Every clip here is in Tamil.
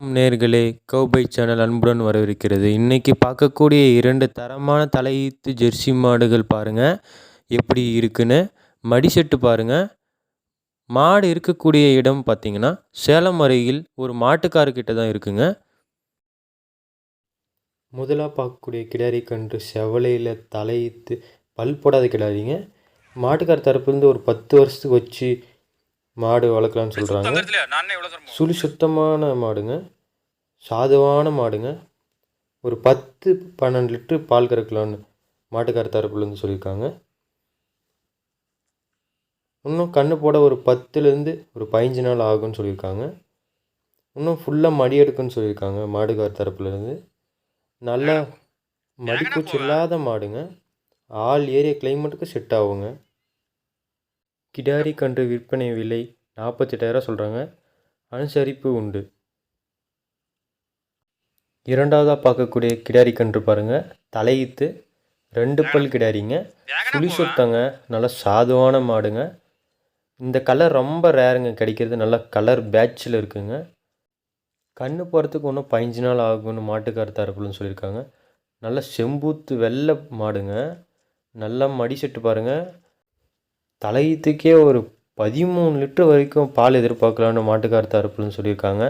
நேர்களே. கௌபை சேனல் அன்புடன் வரவிருக்கிறது. இன்றைக்கி பார்க்கக்கூடிய இரண்டு தரமான தலையீத்து ஜெர்சி மாடுகள் பாருங்கள் எப்படி இருக்குன்னு. மடிசெட்டு பாருங்கள் மாடு இருக்கக்கூடிய இடம் பார்த்திங்கன்னா சேலம் அருகில் ஒரு மாட்டுக்காரர்கிட்ட தான் இருக்குங்க. முதலாக பார்க்கக்கூடிய கிடாரி கன்று செவலையில் தலையீத்து பல் போடாத கிடாரிங்க. மாட்டுக்கார் தரப்புலேருந்து ஒரு பத்து வருஷத்துக்கு வச்சு மாடு வளர்க்கலான்னு சொல்கிறாங்க சுழி சுத்தமான மாடுங்க. சாதுவான மாடுங்க. ஒரு பத்து பன்னெண்டு லிட்ரு பால் கறக்கலான்னு மாட்டுக்கார தரப்புலேருந்து சொல்லியிருக்காங்க. இன்னும் கன்று போட ஒரு பத்துலேருந்து ஒரு பதினஞ்சு நாள் ஆகும்னு சொல்லியிருக்காங்க. இன்னும் ஃபுல்லாக மடி எடுக்குன்னு சொல்லியிருக்காங்க மாடுகார தரப்புலேருந்து நல்லா மடிப்பூச்சி இல்லாத மாடுங்க. ஆல் ஏரியா கிளைமேட்டுக்கு செட் ஆகுங்க. கிடாரி கன்று விற்பனை விலை நாற்பத்தெட்டாயிரம் சொல்கிறாங்க அனுசரிப்பு உண்டு. இரண்டாவதாக பார்க்கக்கூடிய கிடாரி கன்று பாருங்கள் தலையீத்து ரெண்டு பல் கிடாரிங்க. புளி சொத்தங்க நல்லா சாதுவான மாடுங்க. இந்த கலர் ரொம்ப ரேருங்க. கிடைக்கிறது நல்லா கலர் பேட்சில் இருக்குங்க. கண்ணு போகிறதுக்கு ஒன்றும் பதினஞ்சு நாள் ஆகும்னு மாட்டுக்கார தரப்புலன்னு சொல்லியிருக்காங்க. நல்லா செம்பூத்து வெள்ளை மாடுங்க. நல்லா மடி செட்டு பாருங்கள் தலையீத்துக்கே ஒரு பதிமூணு லிட்டர் வரைக்கும் பால் எதிர்பார்க்கலான்னு மாட்டுக்கார தரப்புலன்னு சொல்லியிருக்காங்க.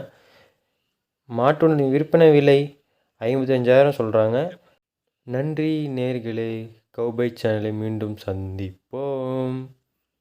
மாட்டோட விற்பனை விலை ஐம்பத்தஞ்சாயிரம் சொல்கிறாங்க நன்றி நேர்களே. கௌபை சேனலை மீண்டும் சந்திப்போம்.